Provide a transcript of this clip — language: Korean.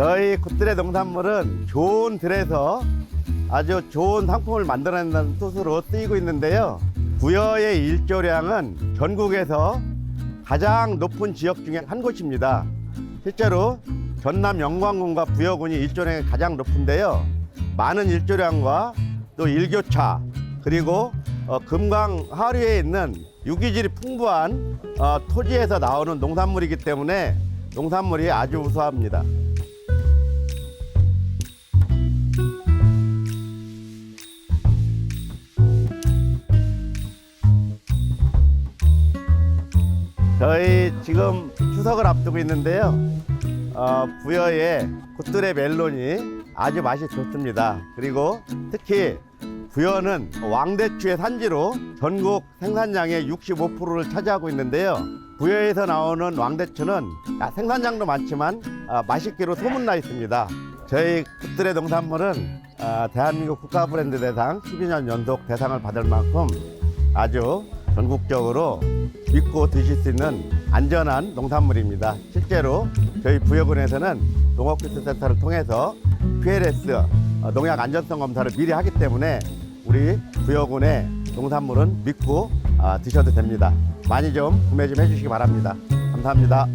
저희 굿들의 농산물은 좋은 들에서 아주 좋은 상품을 만들어낸다는 뜻으로 쓰이고 있는데요. 부여의 일조량은 전국에서 가장 높은 지역 중에 한 곳입니다. 실제로 전남 영광군과 부여군이 일조량이 가장 높은데요. 많은 일조량과 또 일교차 그리고 어, 금강 하류에 있는 유기질이 풍부한 어, 토지에서 나오는 농산물이기 때문에 농산물이 아주 우수합니다. 저희 지금 추석을 앞두고 있는데요. 어, 부여의 굿들의 멜론이 아주 맛이 좋습니다. 그리고 특히 부여는 왕대추의 산지로 전국 생산량의 65%를 차지하고 있는데요. 부여에서 나오는 왕대추는 아, 생산량도 많지만 아, 맛있기로 소문나 있습니다. 저희 굿들의 농산물은 아, 대한민국 국가 브랜드 대상 12년 연속 대상을 받을 만큼 아주 전국적으로 믿고 드실 수 있는 안전한 농산물입니다. 실제로 저희 부여군에서는 농업기술센터를 통해서 PLS 어, 농약 안전성 검사를 미리 하기 때문에 우리 부여군의 농산물은 믿고 아, 드셔도 됩니다. 많이 좀 구매 좀 해주시기 바랍니다. 감사합니다.